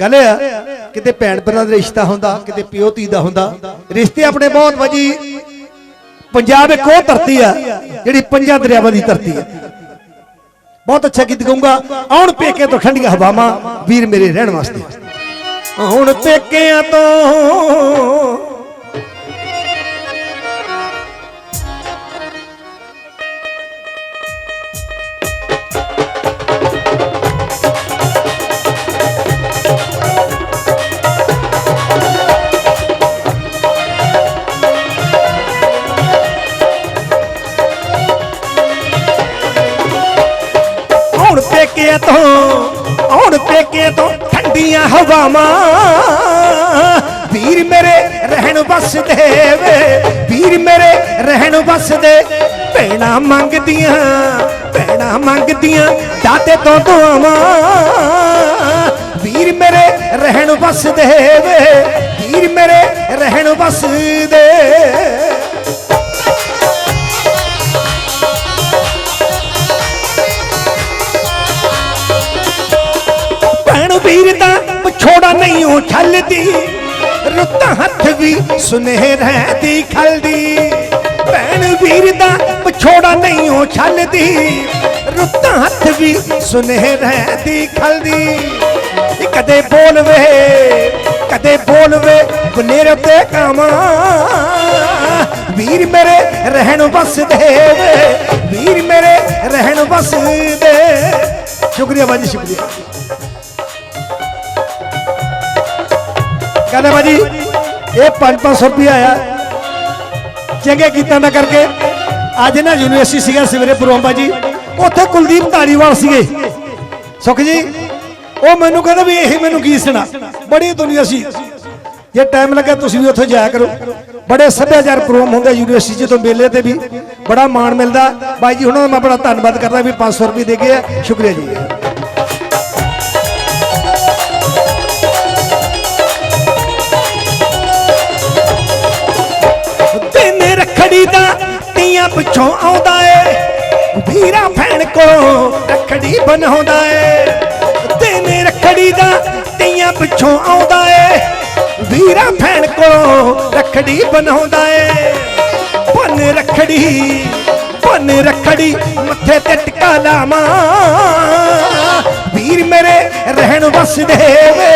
ਗੱਲ ਆ, ਕਿਤੇ ਭੈਣ ਭਰਾ ਦਾ ਰਿਸ਼ਤਾ ਹੁੰਦਾ, ਕਿਤੇ ਪਿਓ ਧੀ ਦਾ ਹੁੰਦਾ, ਰਿਸ਼ਤੇ ਆਪਣੇ ਬਹੁਤ ਵਜੀ ਪੰਜਾਬ ਇੱਕ ਉਹ ਧਰਤੀ ਆ, ਜਿਹੜੀ ਪੰਜਾਂ ਦਰਿਆਵਾਂ ਦੀ ਧਰਤੀ ਆ। ਬਹੁਤ ਅੱਛਾ ਗੀਤ ਗਾਉਂਗਾ ਆਉਣ ਪੇਕੇ ਤੋਂ ਠੰਡੀਆਂ ਹਵਾਵਾਂ, ਵੀਰ ਮੇਰੇ ਰਹਿਣ ਵਾਸਤੇ। ਹੁਣ ਪੇਕਿਆਂ ਤੋਂ ਪੇਕਿਆਂ ਤੋਂ ਹੁਣ ਪੇਕਿਆਂ ਤੋਂ ਠੰਡੀਆਂ ਹਵਾਵਾਂ। ਵੀਰ ਮੇਰੇ ਰਹਿਣ ਵਸਦੇ ਵੇ, ਵੀਰ ਮੇਰੇ ਰਹਿਣ ਵਸਦੇ ਭੈਣਾ ਮੰਗਦੀਆਂ ਭੈਣਾ ਮੰਗਦੀਆਂ ਦਾਤੇ ਤੋਂ ਦੁਆਵਾਂ। ਵੀਰ ਮੇਰੇ ਰਹਿਣ ਵਸਦੇ ਵੇ, ਵੀਰ ਮੇਰੇ ਰਹਿਣ ਵਸਦੇ ਵਿਛੋੜਾ ਨਹੀਂ ਉਹ ਹੱਥ ਵੀ ਸੁਨਹਿਰਾ ਦੀ ਖਲਦੀ। ਭੈਣ ਵੀਰ ਦਾ ਵਿਛੋੜਾ ਨਹੀਂ ਉਹ ਛੱਲਦੀ, ਰੁੱਤਾਂ ਹੱਥ ਵੀ ਸੁਨਹਿਰਾ ਦੀ ਖਲਦੀ। ਕਦੇ ਬੋਲਵੇ ਕਦੇ ਬੋਲਵੇ ਬਨੇਰੇ ਤੇ ਕਾਵਾਂ। ਵੀਰ ਮੇਰੇ ਰਹਿਣ ਵਸਦੇ ਵੇ ਵੀਰ ਮੇਰੇ ਰਹਿਣ ਵਸਦੇ ਸ਼ੁਕਰੀਆ ਬਾਜੀ ਸ਼ੁਕਰੀਆ ਕਹਿੰਦਾ ਬਾਜੀ ਇਹ 5-500 ਰੁਪਏ ਆਇਆ। ਚੰਗੇ ਗੀਤਾਂ ਦਾ ਕਰਕੇ, ਅੱਜ ਨਾ ਯੂਨੀਵਰਸਿਟੀ ਸੀਗਾ ਸਵੇਰੇ ਪ੍ਰੋਗਰਾਮ ਜੀ ਉੱਥੇ ਕੁਲਦੀਪ ਧਾਰੀਵਾਲ ਸੀਗੇ। ਸੁਖ ਜੀ, ਉਹ ਮੈਨੂੰ ਕਹਿੰਦਾ ਵੀ ਇਹ ਮੈਨੂੰ ਗੀਤ ਸੁਣਾ। ਬੜੀ ਦੁਨੀਆ ਸੀ। ਜੇ ਟਾਈਮ ਲੱਗਾ ਤੁਸੀਂ ਵੀ ਉੱਥੇ ਜਾਇਆ ਕਰੋ। ਬੜੇ ਸੱਭਿਆਚਾਰ ਪ੍ਰੋਗਰਾਮ ਹੁੰਦੇ ਯੂਨੀਵਰਸਿਟੀ ਜਦੋਂ ਮੇਲੇ ਤੇ ਵੀ ਬੜਾ ਮਾਣ ਮਿਲਦਾ। ਬਾਈ ਜੀ ਉਹਨਾਂ ਦਾ ਮੈਂ ਬੜਾ ਧੰਨਵਾਦ ਕਰਦਾ ਵੀ 500 ਰੁਪਏ ਦੇ ਗਏ ਆ ਸ਼ੁਕਰੀਆ ਜੀ। ਤੀਆਂ ਪਿੱਛੋਂ ਆਉਂਦਾ ਏ। ਵੀਰਾ ਭੈਣ ਕੋਲੋਂ ਰੱਖੜੀ ਬਣਾਉਂਦਾ ਏ। ਦਿਨ ਰਖੜੀ ਦਾ ਤੀਆਂ ਪਿੱਛੋਂ ਆਉਂਦਾ ਏ। ਵੀਰਾ ਭੈਣ ਕੋਲੋਂ ਰੱਖੜੀ ਬਣਾਉਂਦਾ ਏ। ਬਨ ਰੱਖੜੀ ਬਨ ਰੱਖੜੀ ਮੱਥੇ ਤੇ ਟਿਕਾ ਲਾਵਾਂ। ਵੀਰ ਮੇਰੇ ਰਹਿਣ ਵਸਦੇ ਵੇ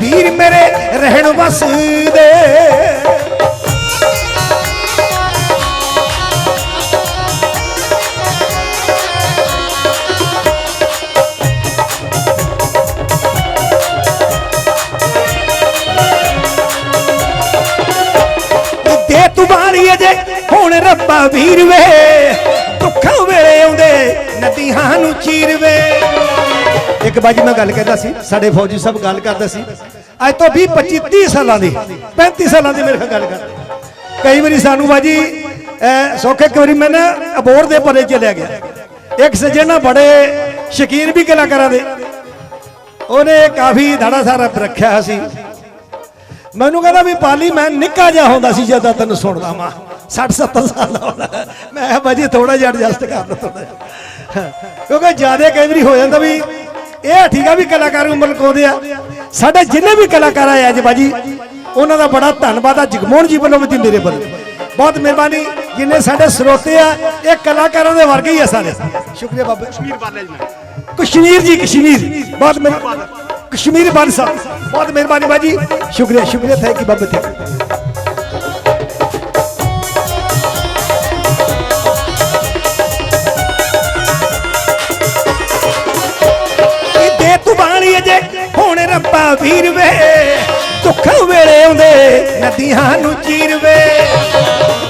ਵੀਰ ਮੇਰੇ ਰਹਿਣ ਵਸਦੇ ਤੂੰ ਅਜੇ ਹੁਣ ਰੱਬਾ ਵੀਰ ਵੇ ਦੁੱਖਾਂ ਵੇਲੇ ਆਉਂਦੇ, ਨਦੀਆਂ ਨੂੰ ਚੀਰ ਵੇ। ਇੱਕ ਬਾਜੀ ਮੈਂ ਗੱਲ ਕਹਿੰਦਾ ਸੀ, ਸਾਡੇ ਫੌਜੀ ਸਾਹਿਬ ਗੱਲ ਕਰਦੇ ਸੀ। ਅੱਜ ਤੋਂ 20 25 30 ਸਾਲਾਂ ਦੀ 35 ਸਾਲਾਂ ਦੀ ਮੇਰੇ ਨਾਲ ਗੱਲ ਕਰਦੇ। ਕਈ ਵਾਰੀ ਸਾਨੂੰ ਬਾਜੀ ਸੌਖੇ ਇੱਕ ਵਾਰੀ ਮੈਂ ਨਾ ਅਬੋਰ ਦੇ ਪਰੇ ਚਲਿਆ ਗਿਆ। ਇੱਕ ਸੱਜਣ ਨਾ ਬੜੇ ਸ਼ਕੀਰ ਵੀ ਕਲਾਕਾਰਾਂ ਦੇ। ਉਹਨੇ ਕਾਫੀ ਧੜਾ ਸਾਰਾ ਰੱਖਿਆ ਸੀ। ਮੈਨੂੰ ਕਹਿੰਦਾ ਵੀ ਪਾਲੀ ਮੈਂ ਨਿੱਕਾ ਜਿਹਾ ਹੁੰਦਾ ਸੀ ਜਦੋਂ ਤੈਨੂੰ ਸੁਣਦਾ ਮਾਂ 60 70 ਸਾਲ ਦਾ ਹੁੰਦਾ। ਮੈਂ ਕਿਹਾ ਬਾਜੀ ਥੋੜਾ ਜਿਹਾ ਐਡਜਸਟ ਕਰ ਲਓ ਥੋੜਾ ਕਿਉਂਕਿ ਜ਼ਿਆਦਾ ਕਈ ਵਾਰੀ ਹੋ ਜਾਂਦਾ ਵੀ ਇਹ ਠੀਕ ਆ ਵੀ ਕਲਾਕਾਰ ਨੂੰ ਮਲਕਾਉਂਦੇ ਆ। ਸਾਡੇ ਜਿੰਨੇ ਵੀ ਕਲਾਕਾਰ ਆਏ ਅੱਜ ਬਾਜੀ ਉਹਨਾਂ ਦਾ ਬੜਾ ਧੰਨਵਾਦ ਆ ਜਗਮੋਹਨ ਜੀ ਵੱਲੋਂ ਵੀ ਮੇਰੇ ਵੱਲੋਂ। ਬਹੁਤ ਮਿਹਰਬਾਨੀ ਜਿੰਨੇ ਸਾਡੇ ਸਰੋਤੇ ਆ ਇਹ ਕਲਾਕਾਰਾਂ ਦੇ ਵਰਗੇ ਹੀ ਆ ਸਾਰੇ। ਸ਼ੁਕਰੀਆ ਬਾਬਾ ਕਸ਼ਮੀਰ ਬਾਲੇ ਜੀ। ਕਸ਼ਮੀਰ ਜੀ ਕਸ਼ਮੀਰ। ਬਹੁਤ ਕਸ਼ਮੀਰ ਬਾਨ ਸਾਹਿਬ ਬਹੁਤ ਮਿਹਰਬਾਨੀ ਬਾਜੀ। ਸ਼ੁਕਰੀਆ ਸ਼ੁਕਰੀਆ ਥੈਂਕ ਯੂ ਬਾਬਾ ਥੈਂਕ ਯੂ ਇਹ ਹੁਣ ਰੱਬਾ ਵੀਰ ਵੇ, ਦੁੱਖਾਂ ਵੇਲੇ ਆਉਂਦੇ, ਨਦੀਆਂ ਨੂੰ ਚੀਰਵੇ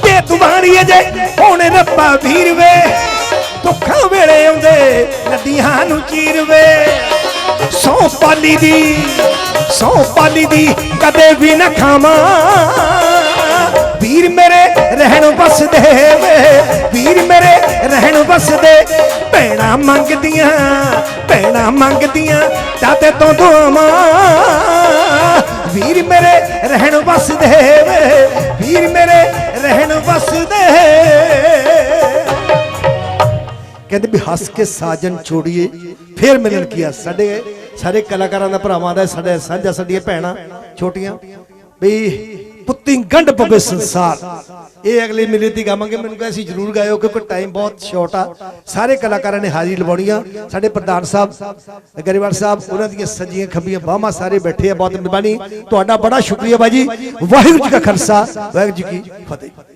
ਤੇ ਦੇ ਤੂੰ ਅਜੇ ਹੁਣ ਰੱਬਾ ਵੀਰ ਵੇ, ਦੁੱਖਾਂ ਵੇਲੇ ਆਉਂਦੇ, ਨਦੀਆਂ ਨੂੰ ਚੀਰਵੇ ਸੌ ਪਾਲੀ ਦੀ ਸੌ ਪਾਲੀ ਦੀ ਕਦੇ ਵੀ ਨਾ ਖਾਵਾਂ। ਵੀਰ ਮੇਰੇ ਰਹਿਣ ਵਸਦੇ ਵੀਰ ਮੇਰੇ ਰਹਿਣ ਵਸਦੇ। ਭੈਣਾ ਮੰਗਦੀਆਂ ਭੈਣਾ ਮੰਗਦੀਆਂ ਦਾਤੇ ਤੋਂ ਦੁਆਵਾਂ। ਵੀਰ ਮੇਰੇ ਰਹਿਣ ਵਸਦੇ ਵੇ, ਵੀਰ ਮੇਰੇ ਰਹਿਣ ਵਸਦੇ। ਕਹਿੰਦੇ ਵੀ ਹੱਸ ਕੇ ਸਾਜਨ ਛੋੜੀਏ, ਫੇਰ ਮਿਲਣ ਕੀ ਆ? ਸਾਡੇ ਸਾਰੇ ਕਲਾਕਾਰਾਂ ਦਾ ਭਰਾਵਾਂ ਦਾ, ਸਾਡੇ ਸਾਂਝਾ, ਸਾਡੀਆਂ ਭੈਣਾਂ, ਛੋਟੀਆਂ, ਵੀ ਪੁੱਤੀ ਗੰਢ ਪਵੇ ਸੰਸਾਰ। ਇਹ ਅਗਲੇ ਮਿਲੇ ਦੀ ਗਾਵਾਂਗੇ। ਮੈਨੂੰ ਕਹੇ ਸੀ ਜਰੂਰ ਗਾਇਓ ਕਿਉਂਕਿ ਟਾਈਮ ਬਹੁਤ ਸ਼ਾਰਟ ਆ। ਸਾਰੇ ਕਲਾਕਾਰਾਂ ਨੇ ਹਾਜ਼ਰੀ ਲਵਾਉਣੀ ਆ ਸਾਡੇ ਪ੍ਰਧਾਨ ਸਾਹਿਬ, ਗਰੇਵਾਲ ਸਾਹਿਬ, ਉਹਨਾਂ ਦੀਆਂ ਸੱਜੀਆਂ ਖੱਬੀਆਂ ਬਾਹਾਂ ਸਾਰੇ ਬੈਠੇ ਆ, ਬਹੁਤ ਮਿਹਰਬਾਨੀ। ਤੁਹਾਡਾ ਬੜਾ ਸ਼ੁਕਰੀਆ ਬਾਜੀ। ਵਾਹਿਗੁਰੂ ਜੀ ਕਾ ਖਾਲਸਾ। ਵਾਹਿਗੁਰੂ ਜੀ ਕੀ ਫਤਿਹ।